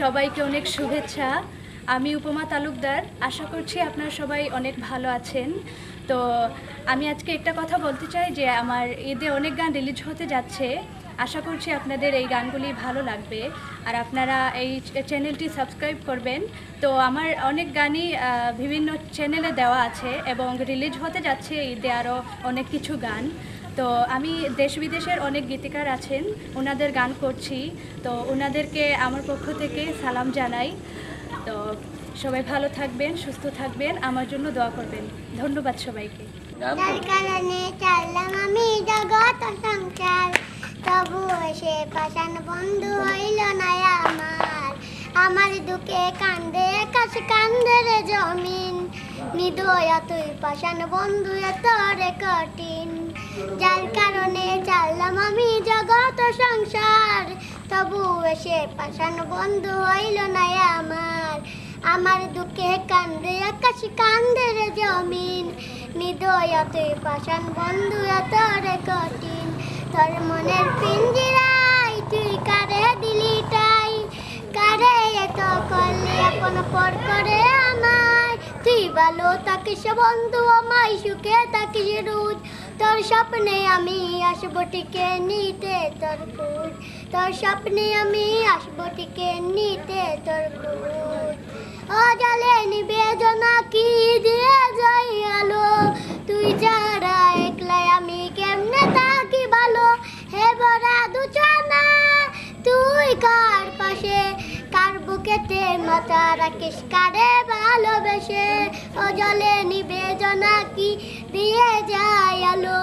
সবাইকে অনেক শুভেচ্ছা। আমি উপমা তালুকদার। আশা করছি আপনারা সবাই অনেক ভালো আছেন। তো আমি আজকে একটা কথা বলতে চাই যে আমার ঈদে অনেক গান রিলিজ হতে যাচ্ছে। আশা করছি আপনাদের এই গানগুলি ভালো লাগবে। আর আপনারা এই চ্যানেলটি সাবস্ক্রাইব করবেন। তো আমার অনেক গানই বিভিন্ন চ্যানেলে দেওয়া আছে এবং রিলিজ হতে যাচ্ছে ঈদে আরও অনেক কিছু গান। তো আমি দেশ বিদেশের অনেক গীতিকার আছেন ওনাদের গান করছি। তো ওনাদেরকে আমার পক্ষ থেকে সালাম জানাই। তো সবাই ভালো থাকবেন সুস্থ থাকবেন আমার জন্য দোয়া করবেন। ধন্যবাদ সবাইকে। যার কারণে চাললাম আমি জগৎ সংসার। তবু সে পাশান বন্ধু হইল না আমার। আমার দুঃখে কান্দে কাছে কান্দে রে জমিন। নিদয়া তুই পাশান বন্ধু এত রে কঠিন। যার কারণে চাললাম আমি জগৎ সংসার। তবু সে পাশান বন্ধু হইল না আমার। আমার দুঃখে কান্দে আকাশ কান্দে রে জমিন। নিদয়া তুই পাশান বন্ধু এত রে কঠিন। তোর মনের পিঞ্জিরাই তুই কারে দিলি টাই কারে এত করলি? আপন পর করে আমায় তুই ভালো থাকিস বন্ধু আমায় সুখে থাকিস রোজ। তোর স্বপ্নে আমি আসব টিকে নিতে তোর খোঁজ। তোর স্বপ্নে আমি আসব টিকে নিতে তোর খোঁজ। ও জলে নিবেদনা কি দিয়ে যাই আলো? তুই যারা একলাই আমি কেমনে থাকি ভালো হে বড়া দুচনা তুই কার বুকেতে মাথা রাখিস, কারে ভালোবেসে? ও জলে নিবেদনা কি? দিয়ে যায় আলো।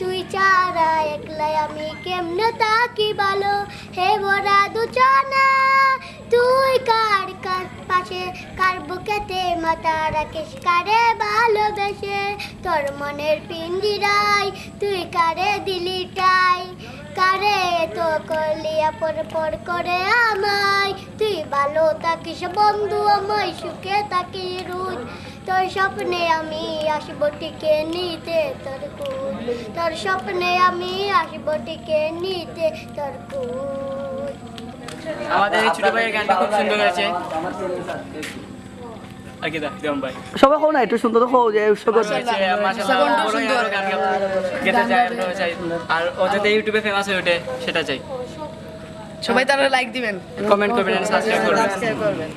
তুই চারা একলাই আমি কেমনে থাকি ভালো? হে বড়া দুচনা তুই কার কার পাশে? কার বুকেতে মাথা রাখিস, কারে ভালোবেসে? তোর মনের পিঞ্জিরাই তুই কারে দিলি টাই পর পর করে আমায়। তুই ভালো থাকিস বন্ধু আমায় সুখে থাকি রোজ। তোর স্বপ্নে আমি আসব টিকে নিতে তোর কুল। তোর স্বপ্নে আমি আসব টিকে নিতে তোর কুল। আমাদের এই ছোট ভাইয়ের গানটা খুব সুন্দর হয়েছে। সবাই কো না একটু সুন্দর যে আরও ইউটিউবে ফেমাস হয়ে ওঠে সেটা চাই। সবাই তারা লাইক দিবেন। কমেন্ট করবেন সাবস্ক্রাইব করবেন। করবেন।